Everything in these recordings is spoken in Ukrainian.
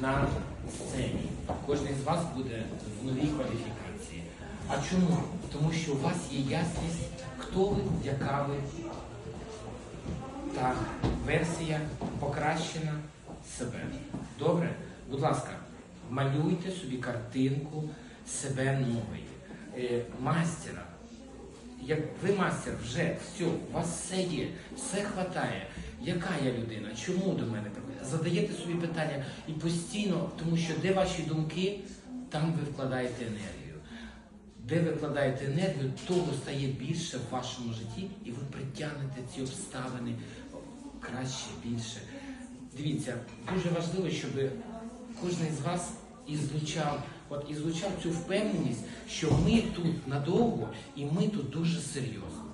на сцені. Кожен з вас буде в новій кваліфікації. А чому? Тому що у вас є ясність, хто ви, яка ви, та версія покращена себе. Добре? Будь ласка, малюйте собі картинку себе нової. Е, мастера. Як ви мастер, вже все, у вас все є, все хватає. Яка я людина? Чому до мене приходить? Задаєте собі питання і постійно, тому що де ваші думки, там ви вкладаєте енергію. Де ви вкладаєте енергію, того стає більше в вашому житті, і ви притягнете ці обставини краще, більше. Дивіться, дуже важливо, щоб кожен з вас ізлучав, от ізлучав цю впевненість, що ми тут надовго і ми тут дуже серйозно.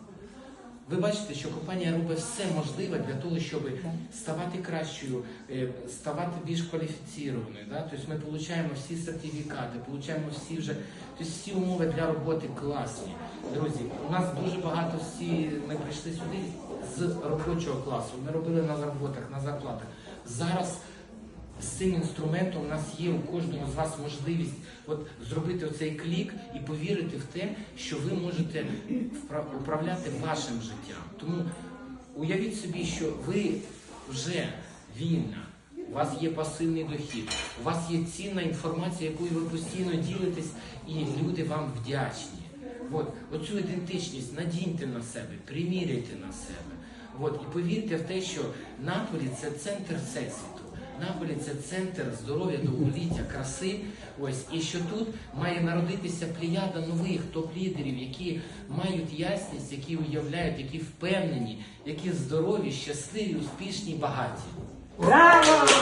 Ви бачите, що компанія робить все можливе для того, щоб ставати кращою, е, ставати більш кваліфіцірованою. Да? Тобто ми отримуємо всі сертифікати, отримуємо всі вже тобто всі умови для роботи класні. Друзі, у нас дуже багато всі. Ми прийшли сюди з робочого класу. Ми робили на заробітах, на зарплатах. Зараз цим інструментом у нас є у кожного з вас можливість от зробити оцей клік і повірити в те, що ви можете управляти вашим життям. Тому уявіть собі, що ви вже вільна. У вас є пасивний дохід, у вас є цінна інформація, якою ви постійно ділитесь, і люди вам вдячні. От, оцю ідентичність надіньте на себе, приміряйте на себе. От, і повірте в те, що Наполі це центр всесвіту. Наполі це центр здоров'я, довголіття, краси. Ось і що тут має народитися плеяда нових топ-лідерів, які мають ясність, які уявляють, які впевнені, які здорові, щасливі, успішні, багаті. Браво!